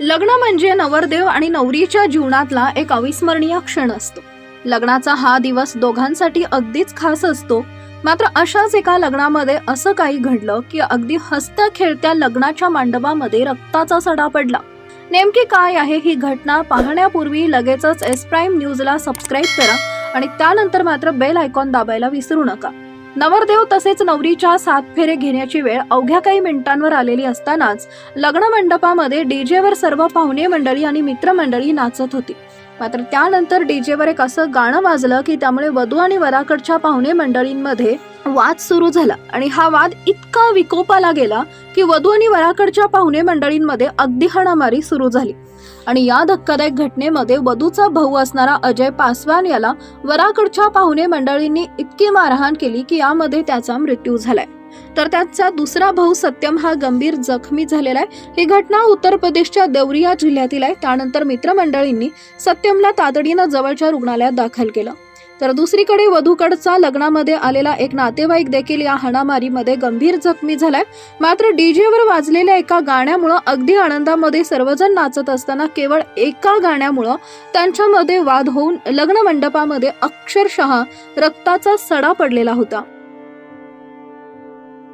लग्न म्हणजे नवरदेव आणि नवरीच्या जीवनातला एक अविस्मरणीय क्षण असतो. लग्नाचा हा दिवस दोघांसाठी अगदीच खास असतो. मात्र अशाच एका लग्नामध्ये असं काही घडलं की अगदी हसत्या खेळत्या लग्नाच्या मांडवामध्ये रक्ताचा सडा पडला. नेमकी काय आहे ही घटना पाहण्यापूर्वी लगेचच एस प्राईम न्यूजला सबस्क्राईब करा आणि त्यानंतर मात्र बेल आयकॉन दाबायला विसरू नका. नवरदेव तसेच नवरीच्या सात फेरे घेण्याची वेळ अवघ्या काही मिनिटांवर आलेली असतानाच लग्न मंडपामध्ये डीजेवर सर्व पाहुणे मंडळी आणि मित्रमंडळी नाचत होती. मात्र त्यानंतर डीजेवर एक असं गाणं वाजलं की त्यामुळे वधू आणि वराकडच्या पाहुणे मंडळींमध्ये वाद सुरू झाला. आणि हा वाद इतका विकोपाला गेला की वधू आणि वराकडच्या पाहुणे मंडळींमध्ये अगदी हाणामारी सुरू झाली. आणि या धक्कादायक घटनेमध्ये वधूचा भाऊ असणारा अजय पासवान याला वराकडच्या पाहुणे मंडळींनी इतकी मारहाण केली की यामध्ये त्याचा मृत्यू झालाय. तर त्याचा दुसरा भाऊ सत्यम हा गंभीर जखमी झालेला आहे. ही घटना उत्तर प्रदेशच्या देवरिया जिल्ह्यातील आहे. त्यानंतर मित्रमंडळींनी सत्यमला तातडीनं जवळच्या रुग्णालयात दाखल केलं. तर दुसरीकडे वधूकडचा लग्नामध्ये आलेला एक नातेवाईक देखील या हाणामारीमध्ये गंभीर जखमी झालाय. मात्र डीजेवर वाजलेल्या एका गाण्यामुळं अगदी आनंदामध्ये सर्वजण नाचत असताना केवळ एका गाण्यामुळं त्यांच्यामध्ये वाद होऊन लग्न मंडपामध्ये अक्षरशः रक्ताचा सडा पडलेला होता.